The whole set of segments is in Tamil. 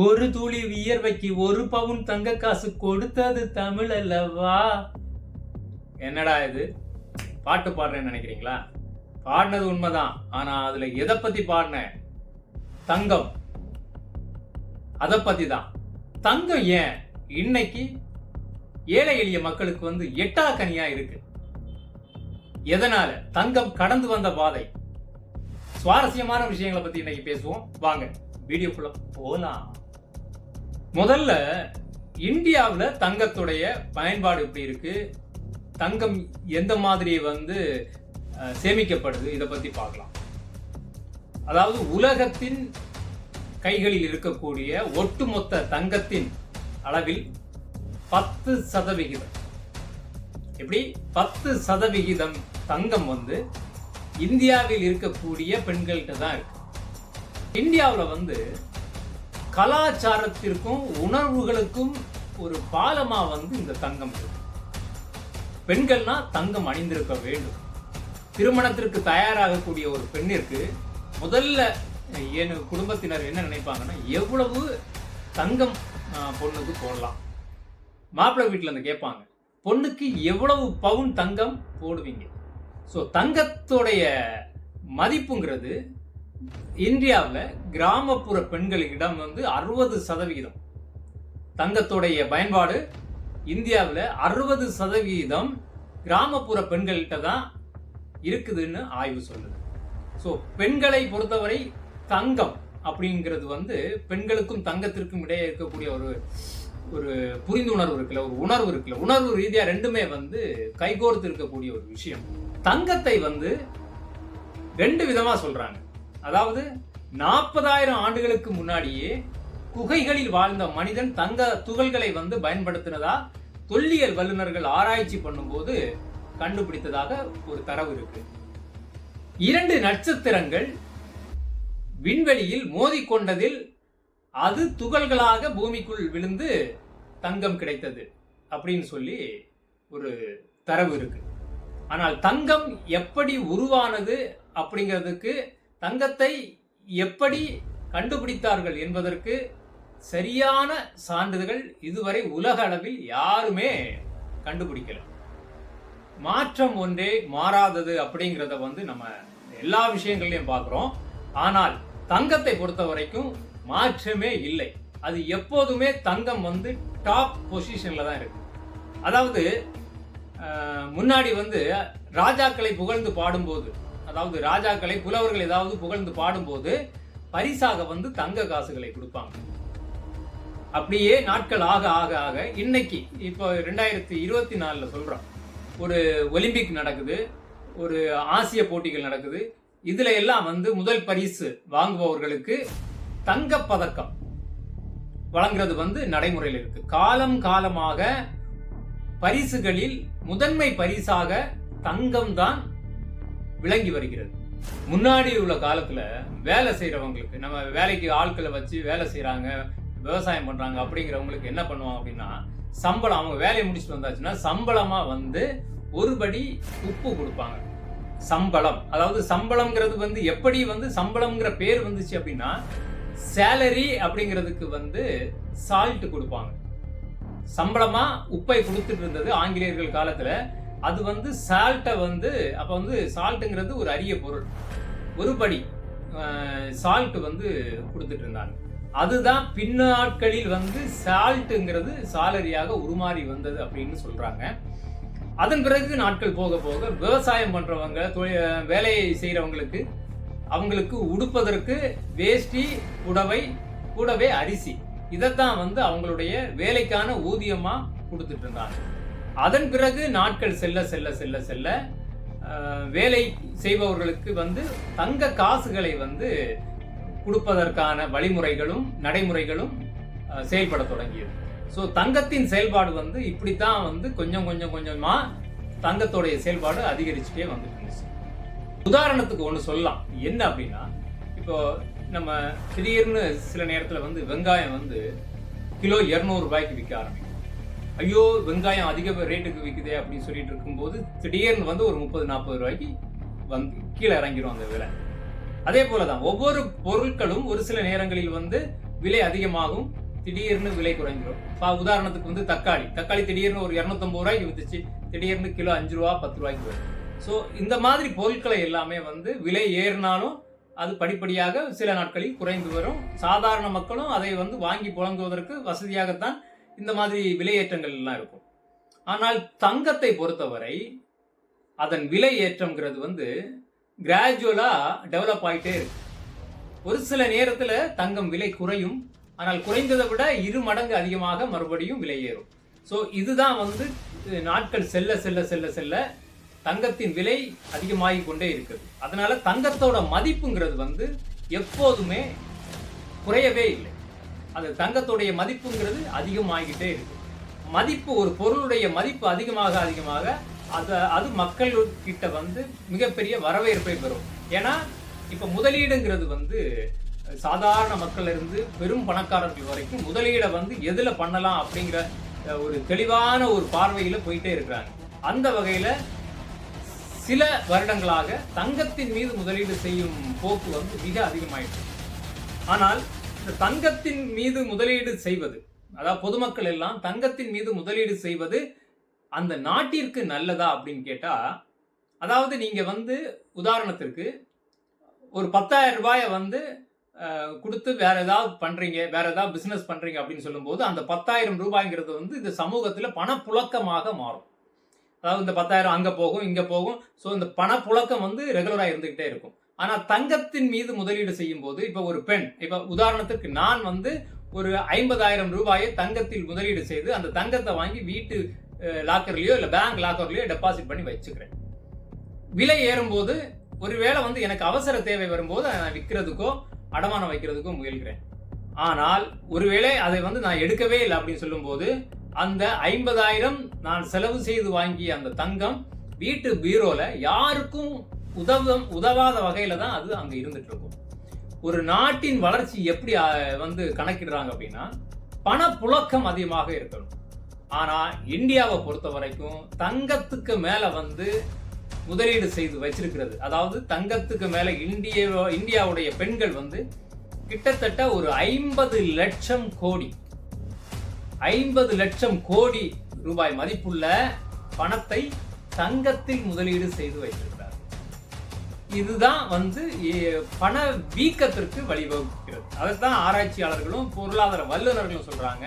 ஒரு துளி வியர்வைக்கு ஒரு பவுன் தங்க காசு கொடுத்தது தமிழ் அல்லவா? என்னடா இது? பாட்டு பாடுறேன்னு நினைக்கிறீங்களா? பாடினது உண்மைதான். ஆனா அதுல எதை பத்தி பாடினேன் தங்கம். அதை பத்தி தான் தங்கம் ஏன்? இன்னைக்கு ஏழை எளிய மக்களுக்கு வந்து எட்டா கனியா இருக்கு. எதனால? தங்கம் கடந்து வந்த பாதை சுவாரஸ்யமான விஷயங்களை பத்தி இன்னைக்கு பேசுவோம். வாங்க வீடியோக்குள்ள போலாம். முதல்ல இந்தியாவில் தங்கத்துடைய பயன்பாடு எப்படி இருக்கு? தங்கம் எந்த மாதிரி வந்து சேமிக்கப்படுது? இதை பத்தி பார்க்கலாம். அதாவது உலகத்தின் கைகளில் இருக்கக்கூடிய ஒட்டுமொத்த தங்கத்தின் அளவில் பத்து சதவிகிதம். எப்படி? பத்து சதவிகிதம் தங்கம் வந்து இந்தியாவில் இருக்கக்கூடிய பெண்கள்கிட்ட தான் இருக்கு. இந்தியாவில் வந்து கலாச்சாரத்திற்கும் உணர்வுகளுக்கும் ஒரு பாலமா வந்து இந்த தங்கம் பெண்கள்னா தங்கம் அணிந்திருக்க வேண்டும். திருமணத்திற்கு தயாராகக்கூடிய ஒரு பெண்ணிற்கு முதல்ல என் குடும்பத்தினர் என்ன நினைப்பாங்கன்னா எவ்வளவு தங்கம் பொண்ணுக்கு போடலாம். மாப்பிள்ளை வீட்டில் வந்து கேட்பாங்க பொண்ணுக்கு எவ்வளவு பவுன் தங்கம் போடுவீங்க? ஸோ தங்கத்துடைய மதிப்புங்கிறது இந்தியாவில் கிராமப்புற பெண்களிடம் வந்து அறுபது சதவிகிதம் தங்கத்துடைய பயன்பாடு இந்தியாவில் அறுபது சதவிகிதம் கிராமப்புற பெண்கள்கிட்ட தான் இருக்குதுன்னு ஆய்வு சொல்லுது. ஸோ பெண்களை பொறுத்தவரை தங்கம் அப்படிங்கிறது வந்து பெண்களுக்கும் தங்கத்திற்கும் இடையே இருக்கக்கூடிய ஒரு ஒரு புரிந்துணர்வு இருக்குல்ல ஒரு உணர்வு இருக்குல்ல. உணர்வு ரீதியாக ரெண்டுமே வந்து கைகோர்த்து இருக்கக்கூடிய ஒரு விஷயம். தங்கத்தை வந்து ரெண்டு விதமாக சொல்கிறாங்க அதாவது நாற்பதாயிரம் ஆண்டுகளுக்கு முன்னாடியே குகைகளில் வாழ்ந்த மனிதன் தங்க துகள்களை வந்து பயன்படுத்தினதா தொல்லியல் வல்லுநர்கள் ஆராய்ச்சி பண்ணும்போது கண்டுபிடித்ததாக ஒரு தரவு இருக்கு. இரண்டு நட்சத்திரங்கள் விண்வெளியில் மோதிக்கொண்டதில் அது துகள்களாக பூமிக்குள் விழுந்து தங்கம் கிடைத்தது அப்படின்னு சொல்லி ஒரு தரவு இருக்கு. ஆனால் தங்கம் எப்படி உருவானது அப்படிங்கிறதுக்கு தங்கத்தை எப்படி கண்டுபிடித்தார்கள் என்பதற்கு சரியான சான்றிதழ்கள் இதுவரை உலக அளவில் யாருமே கண்டுபிடிக்கல. மாற்றம் ஒன்றே மாறாதது அப்படிங்கிறத வந்து நம்ம எல்லா விஷயங்கள்லையும் பார்க்குறோம். ஆனால் தங்கத்தை பொறுத்த வரைக்கும் மாற்றமே இல்லை. அது எப்போதுமே தங்கம் வந்து டாப் பொசிஷனில் தான் இருக்கு. அதாவது முன்னாடி வந்து ராஜாக்களை புகழ்ந்து பாடும்போது அதாவது ராஜாக்களை புலவர்கள் ஏதாவது புகழ்ந்து பாடும்போது பரிசாக வந்து தங்க காசுகளை கொடுப்பாங்க. அப்படியே நாட்கள் ஆக ஆக ஆக இன்னைக்கு இப்போ ரெண்டாயிரத்தி இருபத்தி நாலுல சொல்றோம். ஒரு ஒலிம்பிக் நடக்குது ஒரு ஆசிய போட்டிகள் நடக்குது. இதுல எல்லாம் வந்து முதல் பரிசு வாங்குபவர்களுக்கு தங்கப்பதக்கம் வழங்குறது வந்து நடைமுறையில் இருக்கு. காலம் காலமாக பரிசுகளில் முதன்மை பரிசாக தங்கம் தான் விளங்கி வருகிறது. முன்னாடி உள்ள காலத்துல வேலை செய்யறவங்களுக்கு நம்ம வேலைக்கு ஆட்களை வச்சு வேலை செய்யறாங்க விவசாயம் பண்றாங்க அப்படிங்கிறவங்களுக்கு என்ன பண்ணுவாங்க அப்படின்னா சம்பளம் அவங்க வேலையை முடிச்சுட்டு வந்தாச்சுன்னா சம்பளமா வந்து ஒரு படி உப்பு கொடுப்பாங்க. சம்பளம். அதாவது சம்பளம்ங்கிறது வந்து எப்படி வந்து சம்பளம்ங்கிற பேர் வந்துச்சு அப்படின்னா சேலரி அப்படிங்கிறதுக்கு வந்து சால்ட் கொடுப்பாங்க. சம்பளமா உப்பை கொடுத்துட்டு இருந்தது ஆங்கிலேயர்கள் காலத்துல அது வந்து சால்ட்டை வந்து அப்போ வந்து சால்ட்டுங்கிறது ஒரு அரிய பொருள். ஒரு படி சால்ட் வந்து கொடுத்துட்டு இருந்தாங்க அதுதான் பின்னாட்களில் வந்து சால்ட்டுங்கிறது சாலரியாக உருமாறி வந்தது அப்படின்னு சொல்றாங்க. அதன் பிறகு நாட்கள் போக போக விவசாயம் பண்றவங்க தொழில் வேலையை செய்கிறவங்களுக்கு அவங்களுக்கு உடுப்பதற்கு வேஷ்டி புடவை கூடவே அரிசி. இதைத்தான் வந்து அவங்களுடைய வேலைக்கான ஊதியமாக கொடுத்துட்டு இருந்தாங்க அதன் பிறகு நாட்கள் செல்ல செல்ல செல்ல செல்ல வேலை செய்பவர்களுக்கு வந்து தங்க காசுகளை வந்து கொடுப்பதற்கான வழிமுறைகளும் நடைமுறைகளும் செயல்பட தொடங்கியது. ஸோ தங்கத்தின் செயல்பாடு வந்து இப்படித்தான் வந்து கொஞ்சம் கொஞ்சம் கொஞ்சமா தங்கத்தோடைய செயல்பாடு அதிகரிச்சுட்டே வந்துட்டு இருந்துச்சு. உதாரணத்துக்கு ஒன்று சொல்லலாம். என்ன அப்படின்னா இப்போ நம்ம திடீர்னு சில நேரத்தில் வந்து வெங்காயம் வந்து கிலோ இரநூறுபாய்க்கு விற்க ஆரம்பிக்கும். ஐயோ வெங்காயம் அதிக ரேட்டுக்கு விற்குதே அப்படின்னு சொல்லிட்டு இருக்கும்போது திடீர்னு வந்து ஒரு முப்பது நாற்பது ரூபாய்க்கு வந்து கீழே இறங்கிரும் அந்த விலை. அதே போல தான் ஒவ்வொரு பொருட்களும் ஒரு சில நேரங்களில் வந்து விலை அதிகமாகும் திடீர்னு விலை குறைஞ்சிரும். இப்போ உதாரணத்துக்கு வந்து தக்காளி. தக்காளி திடீர்னு ஒரு இரநூத்தம்பது ரூபாய்க்கு வித்துச்சு திடீர்னு கிலோ அஞ்சு ரூபா பத்து ரூபாய்க்கு வரும். ஸோ இந்த மாதிரி பொருட்களை எல்லாமே வந்து விலை ஏறினாலும் அது படிப்படியாக சில நாட்களில் குறைந்து வரும். சாதாரண மக்களும் அதை வந்து வாங்கி புழங்குவதற்கு வசதியாகத்தான் இந்த மாதிரி விலையேற்றங்கள் எல்லாம் இருக்கும். ஆனால் தங்கத்தை பொறுத்தவரை அதன் விலை ஏற்றம்ங்கிறது வந்து கிராஜுவலா டெவலப் ஆகிட்டே இருக்கு. ஒரு சில நேரத்தில் தங்கம் விலை குறையும். ஆனால் குறைந்ததை விட இரு மடங்கு அதிகமாக மறுபடியும் விலை ஏறும். ஸோ இதுதான் வந்து நாட்கள் செல்ல செல்ல செல்ல செல்ல தங்கத்தின் விலை அதிகமாகிக் கொண்டே இருக்குது. அதனால தங்கத்தோட மதிப்புங்கிறது வந்து எப்போதுமே குறையவே இல்லை. அது தங்கத்துடைய மதிப்புங்கிறது அதிகமாகிட்டே இருக்கு. மதிப்பு ஒரு பொருளுடைய மதிப்பு அதிகமாக அதிகமாக அது அது மக்கள் கிட்ட வந்து மிகப்பெரிய வரவேற்பை பெறும். ஏன்னா இப்போ முதலீடுங்கிறது வந்து சாதாரண மக்கள்ல இருந்து பெரும் பணக்காரர்கள் வரைக்கும் முதலீடை வந்து எதில் பண்ணலாம் அப்படிங்கிற ஒரு தெளிவான ஒரு பார்வையில் போயிட்டே இருக்கிறாங்க. அந்த வகையில் சில வருடங்களாக தங்கத்தின் மீது முதலீடு செய்யும் போக்கு வந்து மிக அதிகமாயிட்டு ஆனால் இந்த தங்கத்தின் மீது முதலீடு செய்வது. அதாவது பொதுமக்கள் எல்லாம் தங்கத்தின் மீது முதலீடு செய்வது அந்த நாட்டிற்கு நல்லதா அப்படின்னு கேட்டால் அதாவது நீங்கள் வந்து உதாரணத்திற்கு ஒரு பத்தாயிரம் ரூபாயை வந்து கொடுத்து வேற ஏதாவது பண்ணுறீங்க வேற ஏதாவது பிஸ்னஸ் பண்ணுறீங்க அப்படின்னு சொல்லும்போது அந்த பத்தாயிரம் ரூபாய்ங்கிறது வந்து இந்த சமூகத்தில் பணப்புழக்கமாக மாறும். அதாவது இந்த பத்தாயிரம் அங்கே போகும் இங்கே போகும். ஸோ இந்த பணப்புழக்கம் வந்து ரெகுலராக இருந்துக்கிட்டே இருக்கும். ஆனா தங்கத்தின் மீது முதலீடு செய்யும் போது இப்ப ஒரு பெண் இப்ப உதாரணத்துக்கு நான் வந்து ஒரு ஐம்பதாயிரம் ரூபாயை தங்கத்தில் முதலீடு செய்து அந்த தங்கத்தை வாங்கி வீட்டு லாக்கர்லயோ இல்ல பேங்க் லாக்கர்லயோ டெபாசிட் பண்ணி வச்சுக்கிறேன். விலை ஏறும்போது ஒருவேளை வந்து எனக்கு அவசர தேவை வரும்போது அதை நான் விற்கிறதுக்கோ அடமானம் வைக்கிறதுக்கோ முயல்கிறேன். ஆனால் ஒருவேளை அதை வந்து நான் எடுக்கவே இல்லை அப்படின்னு சொல்லும்போது அந்த ஐம்பதாயிரம் நான் செலவு செய்து வாங்கிய அந்த தங்கம் வீட்டு பீரோல யாருக்கும் உதவும் உதவாத வகையில தான் அது அங்க இருந்துட்டு இருக்கும் ஒரு நாட்டின் வளர்ச்சி எப்படி வந்து கணக்கிடுறாங்க அப்படின்னா பணப்புழக்கம் அதிகமாக இருக்கணும். ஆனா இந்தியாவை பொறுத்த வரைக்கும் தங்கத்துக்கு மேல வந்து முதலீடு செய்து வச்சிருக்கிறது. அதாவது தங்கத்துக்கு மேல இந்திய இந்தியாவுடைய பெண்கள் வந்து கிட்டத்தட்ட ஒரு ஐம்பது லட்சம் கோடி ஐம்பது லட்சம் கோடி ரூபாய் மதிப்புள்ள பணத்தை தங்கத்தில் முதலீடு செய்து வைத்திருக்கிறார் இதுதான் வந்து பண வீக்கத்திற்கு வழிவகுக்கிறது. அதைத்தான் ஆராய்ச்சியாளர்களும் பொருளாதார வல்லுநர்களும் சொல்றாங்க.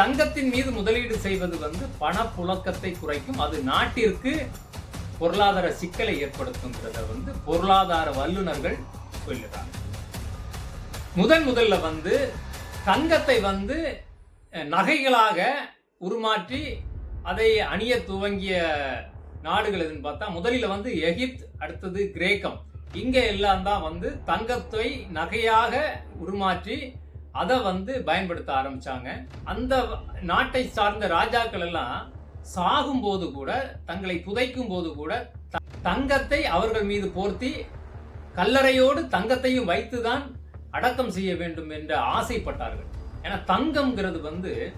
தங்கத்தின் மீது முதலீடு செய்வது வந்து பணப்புழக்கத்தை குறைக்கும். அது நாட்டிற்கு பொருளாதார சிக்கலை ஏற்படுத்துங்கிறத வந்து பொருளாதார வல்லுநர்கள் சொல்லுறாங்க. முதன் முதல்ல வந்து தங்கத்தை வந்து நகைகளாக உருமாற்றி அதை அணிய துவங்கிய நாடுகள் எதுன்னு பார்த்தா முதலில் வந்து எகிப்த் அடுத்தது கிரேக்கம். இங்க எல்லாம் தான் வந்து தங்கத்தை நகையாக உருமாற்றி அதை வந்து பயன்படுத்த ஆரம்பிச்சாங்க. அந்த நாட்டை சார்ந்த ராஜாக்கள் எல்லாம் சாகும்போது கூட தங்களை புதைக்கும் போது கூட த- தங்கத்தை அவர்கள் மீது போர்த்தி கல்லறையோடு தங்கத்தையும் வைத்துதான் அடக்கம் செய்ய வேண்டும் என்று ஆசைப்பட்டார்கள். ஏன்னா தங்கம்ங்கிறது வந்து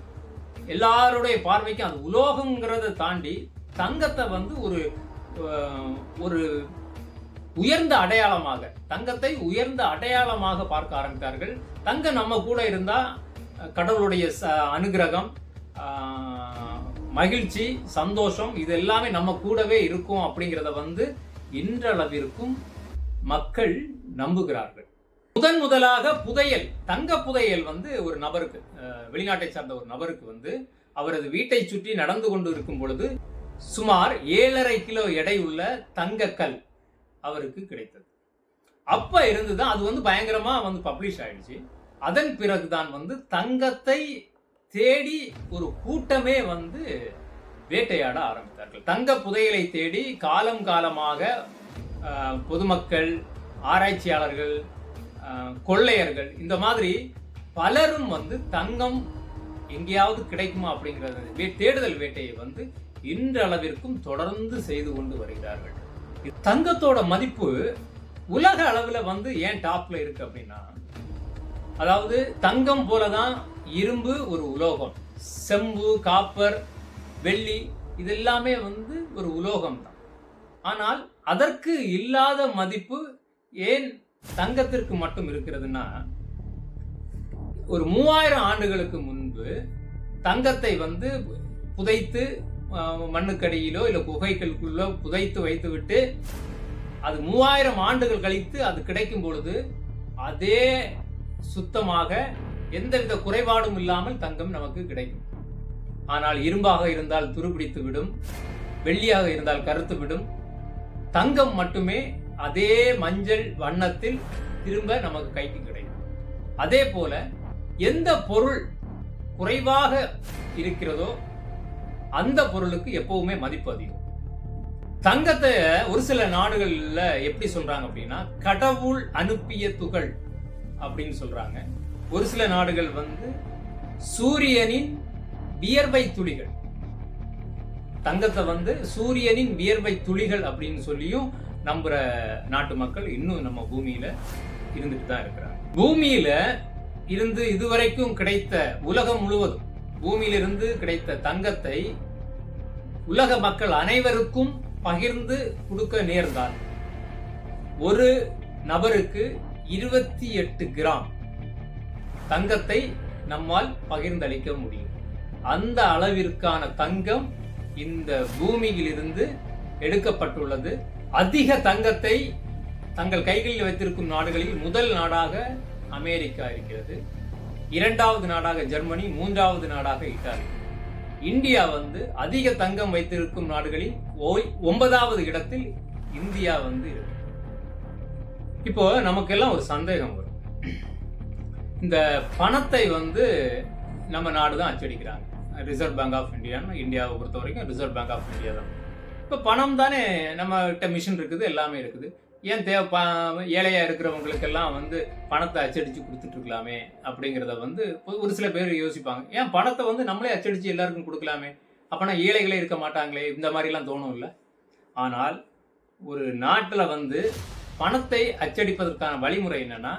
எல்லாருடைய பார்வைக்கும் அது உலோகங்கிறத தாண்டி தங்கத்தை வந்து ஒரு ஒரு உயர்ந்த அடையாளமாக தங்கத்தை உயர்ந்த அடையாளமாக பார்க்க ஆரம்பித்தார்கள். தங்கம் நம்ம கூட இருந்தால் கடவுளுடைய ச- அனுகிரகம் மகிழ்ச்சி சந்தோஷம் இது எல்லாமே நம்ம கூடவே இருக்கும் அப்படிங்கிறத வந்து இன்றளவிற்கும் மக்கள் நம்புகிறார்கள். முதன் முதலாக புதையல் தங்க புதையல் வந்து ஒரு நபருக்கு வெளிநாட்டை சார்ந்த ஒரு நபருக்கு வந்து அவரது வீட்டை சுற்றி நடந்து கொண்டு இருக்கும் பொழுது சுமார் ஏழரை கிலோ எடை உள்ள தங்கக்கல் அவருக்கு கிடைத்தது. அப்போ இருந்து தான் அது வந்து பயங்கரமாக வந்து பப்ளிஷ் ஆயிடுச்சு. அதன் பிறகு தான் வந்து தங்கத்தை தேடி ஒரு கூட்டமே வந்து வேட்டையாட ஆரம்பித்தார்கள். தங்க புதையலை தேடி காலம் காலமாக பொதுமக்கள் ஆராய்ச்சியாளர்கள் கொள்ளையர்கள் இந்த மாதிரி பலரும் வந்து தங்கம் எங்கேயாவது கிடைக்குமா அப்படிங்கிறது வே- தேடுதல் வேட்டையை வந்து இன்றளவிற்கும் தொடர்ந்து செய்து கொண்டு வருகிறார்கள். தங்கத்தோட மதிப்பு உலக அளவில் வந்து ஏன் டாப்ல இருக்கு அப்படின்னா அதாவது தங்கம் போலதான் இரும்பு ஒரு உலோகம். செம்பு காப்பர் வெள்ளி இது எல்லாமே வந்து ஒரு உலோகம் தான் ஆனால் அதற்கு இல்லாத மதிப்பு ஏன் தங்கத்திற்கு மட்டும் இருக்கிறதுனா ஒரு மூவாயிரம் ஆண்டுகளுக்கு முன்பு தங்கத்தை வந்து புதைத்து மண்ணுக்கடியிலோ இல்லை குகைகளுக்குள்ளோ புதைத்து வைத்துவிட்டு அது மூவாயிரம் ஆண்டுகள் கழித்து அது கிடைக்கும் பொழுது அதே சுத்தமாக எந்தவித குறைபாடும் இல்லாமல் தங்கம் நமக்கு கிடைக்கும். ஆனால் இரும்பாக இருந்தால் துருபிடித்து விடும் வெள்ளியாக இருந்தால் கருத்து விடும். தங்கம் மட்டுமே அதே மஞ்சள் வண்ணத்தில் திரும்ப நமக்கு கைக்கு கிடைக்கும். அதே போல எந்த பொருள் குறைவாக இருக்கிறதோ அந்த பொருளுக்கு எப்பவுமே மதிப்பு அதிகம். தங்கத்தை ஒரு சில நாடுகள்ல எப்படி சொல்றாங்க அப்படின்னா கடவுள் அனுப்பிய துகள் அப்படின்னு சொல்றாங்க. ஒரு சில நாடுகள் வந்து சூரியனின் வியர்வை துளிகள். தங்கத்தை வந்து சூரியனின் வியர்வை துளிகள் அப்படின்னு சொல்லியும் நம்புற நாட்டு மக்கள் இன்னும் நம்ம பூமியில இருந்துட்டு தான் இருக்கிறாங்க. பூமியில இருந்து இதுவரைக்கும் கிடைத்த உலகம் முழுவதும் பூமியிலிருந்து கிடைத்த தங்கத்தை உலக மக்கள் அனைவருக்கும் பகிர்ந்து கொடுக்க நேர்ந்தால் ஒரு நபருக்கு இருபத்தி எட்டு கிராம் தங்கத்தை நம்மால் பகிர்ந்தளிக்க முடியும். அந்த அளவிற்கான தங்கம் இந்த பூமியிலிருந்து எடுக்கப்பட்டுள்ளது. அதிக தங்கத்தை தங்கள் கைகளில் வைத்திருக்கும் நாடுகளில் முதல் நாடாக அமெரிக்கா இருக்கிறது. இரண்டாவது நாடாக ஜெர்மனி மூன்றாவது நாடாக இத்தாலி. இந்தியா வந்து அதிக தங்கம் வைத்திருக்கும் நாடுகளில் ஓய் ஒன்பதாவது இடத்தில் இந்தியா வந்து இப்போ நமக்கெல்லாம் ஒரு சந்தேகம் வரும். இந்த பணத்தை வந்து நம்ம நாடு தான் அச்சடிக்கிறாங்க. ரிசர்வ் பேங்க் ஆஃப் இந்தியான்னு இந்தியாவை பொறுத்த வரைக்கும் ரிசர்வ் பேங்க் ஆஃப் இந்தியா தான். இப்போ பணம் தானே நம்ம கிட்ட மிஷின் இருக்குது எல்லாமே இருக்குது. ஏன் தே ப இருக்கிறவங்களுக்கெல்லாம் வந்து பணத்தை அச்சடித்து கொடுத்துட்ருக்கலாமே அப்படிங்கிறத வந்து ஒரு- ஒரு சில பேர் யோசிப்பாங்க. ஏன் பணத்தை வந்து நம்மளே அச்சடித்து எல்லாருக்கும் கொடுக்கலாமே? அப்போனா ஏழைகளே இருக்க மாட்டாங்களே? இந்த மாதிரிலாம் தோணும் இல்லை ஆனால் ஒரு நாட்டில் வந்து பணத்தை அச்சடிப்பதற்கான வழிமுறை என்னென்னா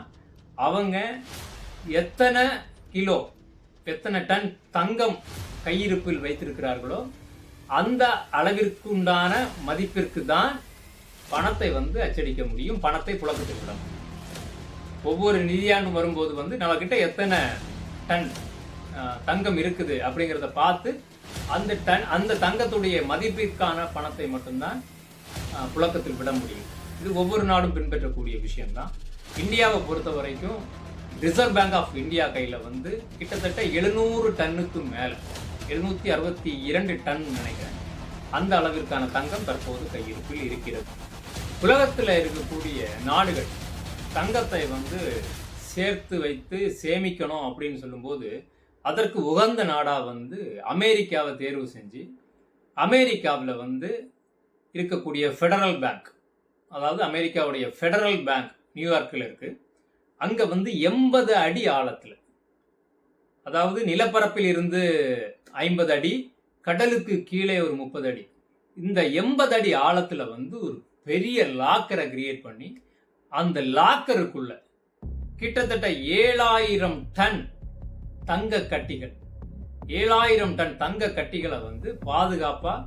அவங்க எத்தனை கிலோ எத்தனை டன் தங்கம் கையிருப்பில் வைத்திருக்கிறார்களோ அந்த அளவிற்கு உண்டான மதிப்பிற்கு தான் பணத்தை வந்து அச்சடிக்க முடியும் பணத்தை புழக்கத்தில் விட முடியும். ஒவ்வொரு நிதியாண்டு வரும்போது வந்து நம்மக்கிட்ட எத்தனை டன் தங்கம் இருக்குது அப்படிங்கிறத பார்த்து அந்த டன் அந்த தங்கத்துடைய மதிப்பிற்கான பணத்தை மட்டும்தான் புழக்கத்தில் விட முடியும். இது ஒவ்வொரு நாடும் பின்பற்றக்கூடிய விஷயம்தான். இந்தியாவை பொறுத்த வரைக்கும் ரிசர்வ் பேங்க் ஆஃப் இந்தியா கையில் வந்து கிட்டத்தட்ட எழுநூறு டன்னுக்கு மேலே எழுநூற்றி அறுபத்தி இரண்டு டன் நினைக்கிறேன். அந்த அளவிற்கான தங்கம் தற்போது கையிருப்பில் இருக்கிறது. உலகத்தில் இருக்கக்கூடிய நாடுகள் தங்கத்தை வந்து சேர்த்து வைத்து சேமிக்கணும் அப்படின்னு சொல்லும்போது அதற்கு உகந்த நாடாக வந்து அமெரிக்காவை தேர்வு செஞ்சு அமெரிக்காவில் வந்து இருக்கக்கூடிய ஃபெடரல் பேங்க் அதாவது அமெரிக்காவுடைய ஃபெடரல் பேங்க் நியூயார்க்கில் இருக்குது அங்கே வந்து எண்பது அடி ஆழத்தில் அதாவது நிலப்பரப்பில் இருந்து ஐம்பது அடி கடலுக்கு கீழே ஒரு முப்பது அடி இந்த எண்பது அடி ஆழத்தில் வந்து ஒரு பெரிய லாக்கரை கிரியேட் பண்ணி அந்த லாக்கருக்குள்ள கிட்டத்தட்ட ஏழாயிரம் டன் தங்க கட்டிகள் ஏழாயிரம் டன் தங்க கட்டிகளை வந்து பாதுகாப்பாக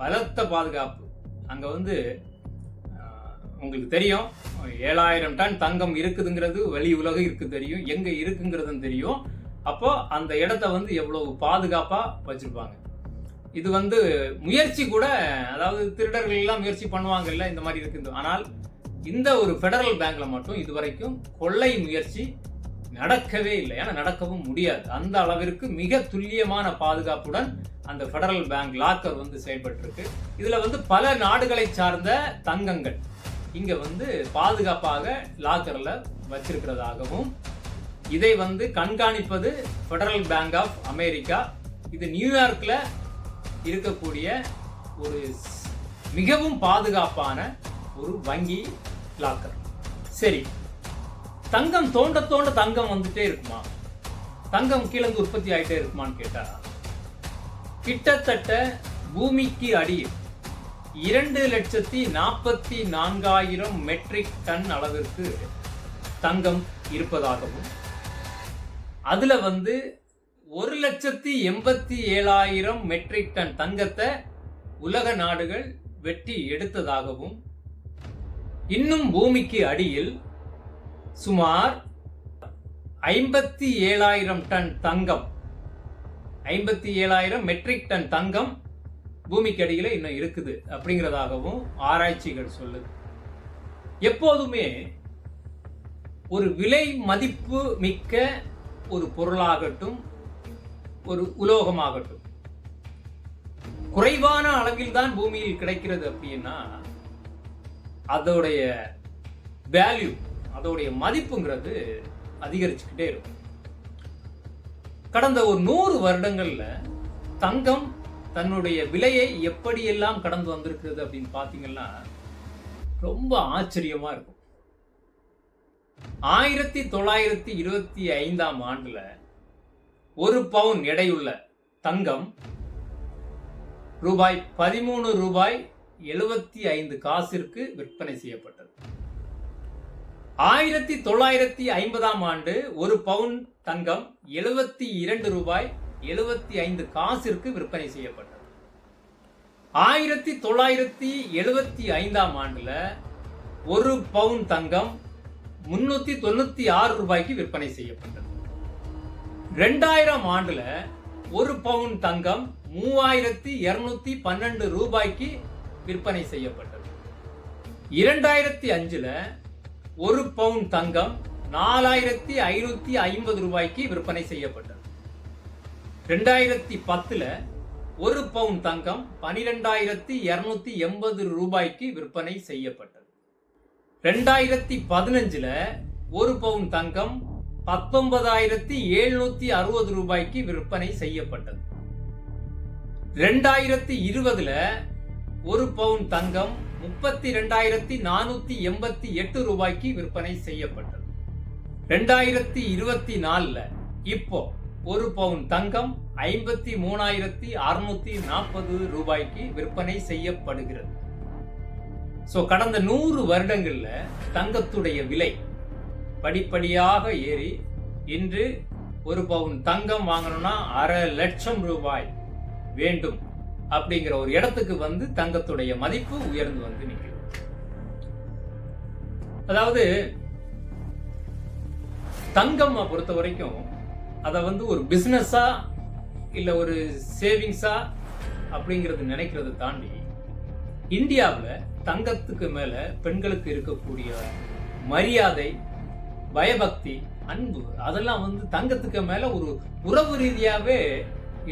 பலத்த பாதுகாப்பு. அங்கே வந்து உங்களுக்கு தெரியும் ஏழாயிரம் டன் தங்கம் இருக்குதுங்கிறது வெளி உலகம் இருக்கு தெரியும் எங்கே இருக்குங்கிறதும் தெரியும். அப்போ அந்த இடத்த வந்து எவ்வளவு பாதுகாப்பாக வச்சிருப்பாங்க? இது வந்து முயற்சி கூட அதாவது திருடர்கள் எல்லாம் முயற்சி பண்ணுவாங்கல்ல இந்த மாதிரி இருக்குது ஆனால் இந்த ஒரு ஃபெடரல் பேங்க்ல மட்டும் இதுவரைக்கும் கொள்ளை முயற்சி நடக்கவே இல்லை. ஏன்னா நடக்கவும் முடியாது. அந்த அளவிற்கு மிக துல்லியமான பாதுகாப்புடன் அந்த ஃபெடரல் பேங்க் லாக்கர் வந்து செயல்பட்டிருக்கு. இதில் வந்து பல நாடுகளை சார்ந்த தங்கங்கள் இங்கே வந்து பாதுகாப்பாக லாக்கரில் வச்சிருக்கிறதாகவும் இதை வந்து கண்காணிப்பது ஃபெடரல் பேங்க் ஆஃப் அமெரிக்கா இது நியூயார்க்கில் இருக்கக்கூடிய ஒரு மிகவும் பாதுகாப்பான ஒரு வங்கி லாக்கர் சரி. தங்கம் தோண்ட தோண்ட தங்கம் வந்துட்டே இருக்குமா? தங்கம் கீழந்து உற்பத்தி ஆயிட்டே இருக்குமான்னு கேட்டா கிட்டத்தட்ட பூமிக்கு அடியில் இரண்டு லட்சத்தி நாற்பத்தி நான்காயிரம் மெட்ரிக் டன் அளவிற்கு தங்கம் இருப்பதாகவும் அதுல வந்து ஒரு லட்சத்தி எண்பத்தி ஏழாயிரம் மெட்ரிக் டன் தங்கத்தை உலக நாடுகள் வெட்டி எடுத்ததாகவும் இன்னும் பூமிக்கு அடியில் சுமார் ஐம்பத்தி ஏழாயிரம் டன் தங்கம் ஐம்பத்தி ஏழாயிரம் மெட்ரிக் டன் தங்கம் பூமிக்கு அடியில் இன்னும் இருக்குது அப்படிங்கிறதாகவும் ஆராய்ச்சிகள் சொல்லுது. எப்போதுமே ஒரு விலை மதிப்பு மிக்க ஒரு பொருளாகட்டும் ஒரு உலோகமாகட்டும். குறைவான அளவில் தான் பூமியில் கிடைக்கிறது அப்படின்னா அதோடைய வேல்யூ அதோடைய மதிப்புங்கிறது அதிகரிச்சுக்கிட்டே இருக்கும். கடந்த ஒரு நூறு வருடங்கள்ல தங்கம் தன்னுடைய விலையை எப்படியெல்லாம் கடந்து வந்திருக்கிறது அப்படின்னு பார்த்தீங்கன்னா ரொம்ப ஆச்சரியமா இருக்கும். ஆயிரத்தி தொள்ளாயிரத்தி இருபத்தி ஐந்தாம் ஆண்டுல ஒரு பவுன் எடையுள்ள தங்கம் ரூபாய் பதிமூணு ரூபாய் எழுபத்தி ஐந்து காசிற்கு விற்பனை செய்யப்பட்டது. ஆயிரத்தி தொள்ளாயிரத்தி ஐம்பதாம் ஆண்டு ஒரு பவுன் தங்கம் எழுபத்தி இரண்டு ரூபாய் எழுபத்தி ஐந்து காசிற்கு விற்பனை செய்யப்பட்டது. ஆயிரத்தி தொள்ளாயிரத்தி எழுபத்தி ஐந்தாம் ஆண்டுல ஒரு பவுன் தங்கம் முன்னூத்தி தொண்ணூத்தி ஆறு ரூபாய்க்கு விற்பனை செய்யப்பட்டது. ரெண்டாயிரம் ஆண்டுல ஒரு பவுன் தங்கம் மூவாயிரத்தி இருநூத்தி பன்னெண்டு ரூபாய்க்கு விற்பனை செய்யப்பட்டது. இரண்டாயிரத்தி அஞ்சுல ஒரு பவுன் தங்கம் நாலாயிரத்தி ஐநூத்தி ஐம்பது ரூபாய்க்கு விற்பனை செய்யப்பட்டது. ரெண்டாயிரத்தி பத்துல ஒரு பவுன் தங்கம் பனிரெண்டாயிரத்தி இருநூத்தி எண்பது ரூபாய்க்கு விற்பனை செய்யப்பட்டது. ரெண்டாயிரத்தி பதினஞ்சுல ஒரு பவுன் தங்கம் பத்தொன்பதாயிரத்தி எழுநூத்தி அறுபது ரூபாய்க்கு விற்பனை செய்யப்பட்டது. ரெண்டாயிரத்தி இருபதுல ஒரு பவுன் தங்கம் முப்பத்தி ரெண்டாயிரத்தி நானூத்தி எண்பத்தி எட்டு ரூபாய்க்கு விற்பனை செய்யப்பட்டது. ரெண்டாயிரத்தி இருபத்தி நாலுல இப்போ ஒரு பவுன் தங்கம் ஐம்பத்தி மூணாயிரத்தி அறுநூத்தி நாற்பது ரூபாய்க்கு விற்பனை செய்யப்படுகிறது. ஸோ கடந்த நூறு வருடங்கள்ல தங்கத்துடைய விலை படிப்படியாக ஏறி இன்று ஒரு பவுன் தங்கம் வாங்கணும்னா அரை லட்சம் ரூபாய் வேண்டும் அப்படிங்கிற ஒரு இடத்துக்கு வந்து தங்கத்துடைய மதிப்பு உயர்ந்து வந்து நிற்கிறது. அதாவது தங்கம் பொறுத்த வரைக்கும் அதை வந்து ஒரு பிஸ்னஸா இல்லை ஒரு சேவிங்ஸா அப்படிங்கிறது நினைக்கிறத தாண்டி இந்தியாவில் தங்கத்துக்கு மேலே பெண்களுக்கு இருக்கக்கூடிய மரியாதை பயபக்தி அன்பு அதெல்லாம் வந்து தங்கத்துக்கு மேல ஒரு உறவு ரீதியாவே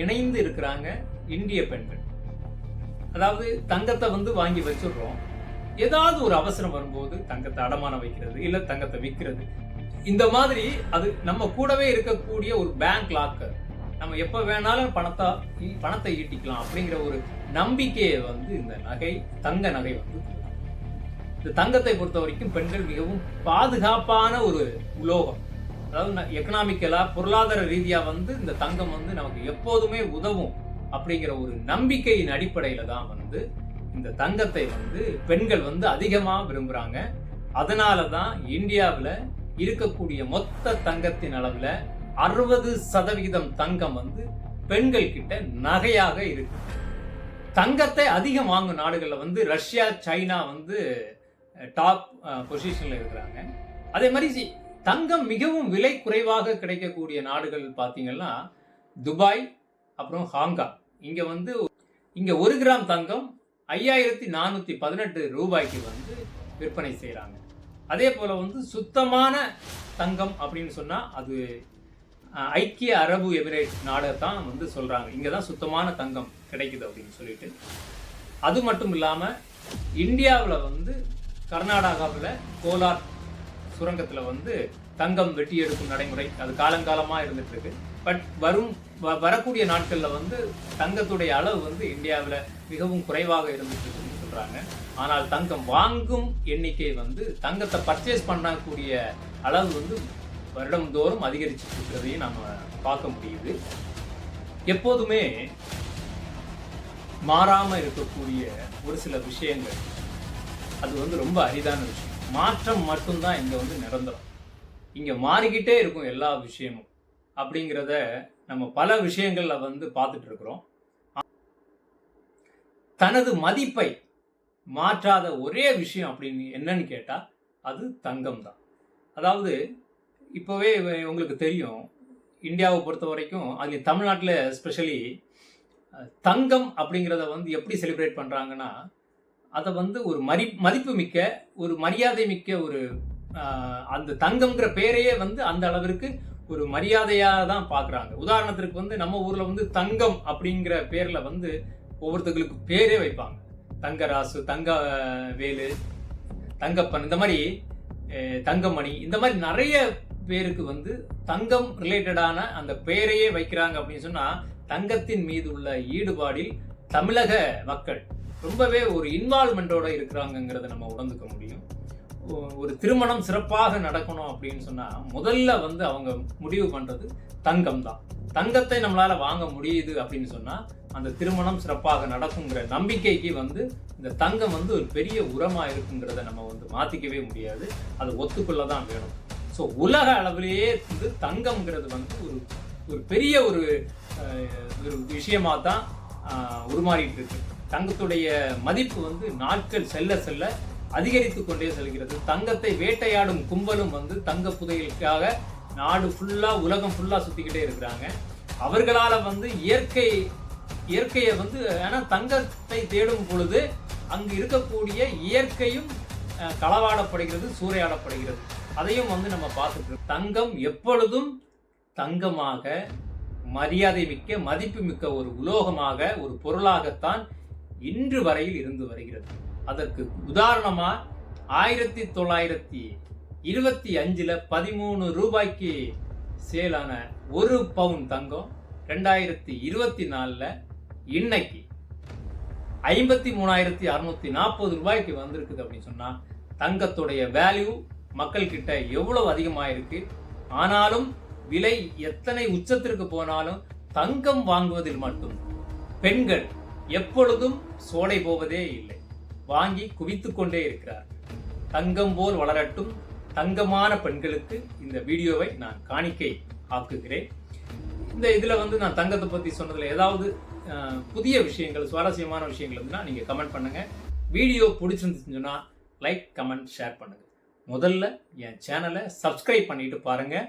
இணைந்து இருக்கிறாங்க இந்திய பெண்கள். அதாவது தங்கத்தை வந்து வாங்கி வச்சிடுறோம். ஏதாவது ஒரு அவசரம் வரும்போது தங்கத்தை அடமானம் வைக்கிறது இல்ல தங்கத்தை விற்கிறது. இந்த மாதிரி அது நம்ம கூடவே இருக்கக்கூடிய ஒரு பேங்க் லாக்கர் நம்ம எப்ப வேணாலும் பணத்தை பணத்தை ஈட்டிக்கலாம் அப்படிங்கிற ஒரு நம்பிக்கையை வந்து இந்த நகை தங்க நகை வந்து இந்த தங்கத்தை பொறுத்த வரைக்கும் பெண்கள் மிகவும் பாதுகாப்பான ஒரு உலோகம். அதாவது எக்கனாமிக்கலா பொருளாதார ரீதியா வந்து இந்த தங்கம் வந்து நமக்கு எப்போதுமே உதவும் அப்படிங்கிற ஒரு நம்பிக்கையின் அடிப்படையில தான் வந்து இந்த தங்கத்தை வந்து பெண்கள் வந்து அதிகமாக விரும்புகிறாங்க அதனால தான் இந்தியாவில் இருக்கக்கூடிய மொத்த தங்கத்தின் அளவில் அறுபது சதவிகிதம் தங்கம் வந்து பெண்கள் கிட்ட நகையாக இருக்கு. தங்கத்தை அதிகம் வாங்கும் நாடுகளில் வந்து ரஷ்யா சைனா வந்து டாப் பொசிஷனில் uh, இருக்கிறாங்க. அதே மாதிரி தங்கம் மிகவும் விலை குறைவாக கிடைக்கக்கூடிய நாடுகள் பார்த்தீங்கன்னா துபாய் அப்புறம் ஹாங்காங். இங்கே வந்து இங்கே ஒரு கிராம் தங்கம் ஐயாயிரத்தி நானூற்றி பதினெட்டு ரூபாய்க்கு வந்து விற்பனை செய்கிறாங்க அதே போல் வந்து சுத்தமான தங்கம் அப்படின்னு சொன்னால் அது ஐக்கிய அரபு எமிரேட்ஸ் நாடை தான் வந்து சொல்கிறாங்க இங்கே தான் சுத்தமான தங்கம் கிடைக்குது அப்படின்னு சொல்லிட்டு. அது மட்டும் இல்லாமல் இந்தியாவில் வந்து கர்நாடகாவில் கோலார் சுரங்கத்தில் வந்து தங்கம் வெட்டி எடுக்கும் நடைமுறை அது காலங்காலமாக இருந்துட்டு இருக்கு பட் வரும் வரக்கூடிய நாட்களில் வந்து தங்கத்துடைய அளவு வந்து இந்தியாவில் மிகவும் குறைவாக இருந்துட்டு இருக்குன்னு ஆனால் தங்கம் வாங்கும் எண்ணிக்கை வந்து தங்கத்தை பர்ச்சேஸ் பண்ணக்கூடிய அளவு வந்து வருடம்தோறும் அதிகரிச்சுட்டு இருக்கிறதையும் நம்ம பார்க்க முடியுது. எப்போதுமே மாறாமல் இருக்கக்கூடிய ஒரு சில விஷயங்கள் அது வந்து ரொம்ப அரிதான விஷயம். மாற்றம் மட்டும்தான் இங்கே வந்து நிரந்தரம். இங்கே மாறிக்கிட்டே இருக்கும் எல்லா விஷயமும். அப்படிங்கிறத நம்ம பல விஷயங்கள்ல வந்து பார்த்துட்டு இருக்கிறோம் தனது மதிப்பை மாற்றாத ஒரே விஷயம் அப்படின்னு என்னன்னு கேட்டால் அது தங்கம் தான் அதாவது இப்போவே உங்களுக்கு தெரியும் இந்தியாவை பொறுத்த வரைக்கும் அது தமிழ்நாட்டில் ஸ்பெஷலி தங்கம் அப்படிங்கிறத வந்து எப்படி செலிப்ரேட் பண்ணுறாங்கன்னா அதை வந்து ஒரு மதி மதிப்பு மிக்க ஒரு மரியாதை மிக்க ஒரு அந்த தங்கம்ங்கிற பேரையே வந்து அந்த அளவிற்கு ஒரு மரியாதையாக தான் பார்க்குறாங்க உதாரணத்திற்கு வந்து நம்ம ஊரில் வந்து தங்கம் அப்படிங்கிற பேரில் வந்து ஒவ்வொருத்தங்களுக்கு பேரே வைப்பாங்க. தங்கராசு தங்க வேலு தங்கப்பன் இந்த மாதிரி தங்கமணி இந்த மாதிரி நிறைய பேருக்கு வந்து தங்கம் ரிலேட்டடான அந்த பெயரையே வைக்கிறாங்க அப்படின்னு சொன்னால் தங்கத்தின் மீது உள்ள ஈடுபாடில் தமிழக மக்கள் ரொம்பவே ஒரு இன்வால்மெண்டோட இருக்கிறாங்கங்கிறத நம்ம உணர்ந்துக்க முடியும். ஒரு திருமணம் சிறப்பாக நடக்கணும் அப்படின்னு சொன்னால் முதல்ல வந்து அவங்க முடிவு பண்ணுறது தங்கம் தான். தங்கத்தை நம்மளால் வாங்க முடியுது அப்படின்னு சொன்னால் அந்த திருமணம் சிறப்பாக நடக்குங்கிற நம்பிக்கைக்கு வந்து இந்த தங்கம் வந்து ஒரு பெரிய உரமாக இருக்குங்கிறத நம்ம வந்து மாற்றிக்கவே முடியாது. அது ஒத்துக்குள்ள தான் வேணும். ஸோ உலக அளவிலேயே வந்து தங்கம்ங்கிறது வந்து ஒரு ஒரு பெரிய ஒரு ஒரு விஷயமா தான் உருமாறிட்டு இருக்கு. தங்கத்துடைய மதிப்பு வந்து நாட்கள் செல்ல செல்ல அதிகரித்து கொண்டே செல்கிறது. தங்கத்தை வேட்டையாடும் கும்பலும் வந்து தங்க புதையலுக்காக நாடு ஃபுல்லாக உலகம் ஃபுல்லாக சுற்றிக்கிட்டே இருக்கிறாங்க. அவர்களால் வந்து இயற்கை இயற்கையை வந்து ஏன்னா தங்கத்தை தேடும் பொழுது அங்கு இருக்கக்கூடிய இயற்கையும் களவாடப்படுகிறது சூறையாடப்படுகிறது. அதையும் வந்து நம்ம பார்த்துட்டு தங்கம் எப்பொழுதும் தங்கமாக மரியாதை மிக்க மதிப்பு மிக்க ஒரு உலோகமாக ஒரு பொருளாகத்தான் இன்று வரையில் இருந்து வருகிறது. அதற்கு உதாரணமா ஆயிரத்தி தொள்ளாயிரத்தி இருபத்தி அஞ்சுல பதிமூணு ரூபாய்க்கு சேலான ஒரு பவுன் தங்கம் ரெண்டாயிரத்தி இருபத்தி நாலில் இன்னைக்கு ஐம்பத்தி மூணாயிரத்தி அறுநூத்தி நாற்பது ரூபாய்க்கு வந்திருக்குது அப்படின்னு சொன்னால் தங்கத்துடைய வேல்யூ மக்கள்கிட்ட எவ்வளவு எவ்வளவு அதிகமாயிருக்கு? ஆனாலும் விலை எத்தனை உச்சத்திற்கு போனாலும் தங்கம் வாங்குவதில் மட்டும். பெண்கள் எப்பொழுதும் சோலை போவதே இல்லை. வாங்கி குவித்து கொண்டே இருக்கிறார் தங்கம் போல் வளரட்டும் தங்கமான பெண்களுக்கு இந்த வீடியோவை நான் காணிக்கை ஆக்குகிறேன். இந்த இதில் வந்து நான் தங்கத்தை பற்றி சொன்னதில் ஏதாவது புதிய விஷயங்கள் சுவாரஸ்யமான விஷயங்கள் இருந்தா நீங்கள் கமெண்ட் பண்ணுங்கள் வீடியோ பிடிச்சிருந்துச்சுன்னா லைக் கமெண்ட் ஷேர் பண்ணுங்கள் முதல்ல என் சேனலை சப்ஸ்கிரைப் பண்ணிட்டு பாருங்கள்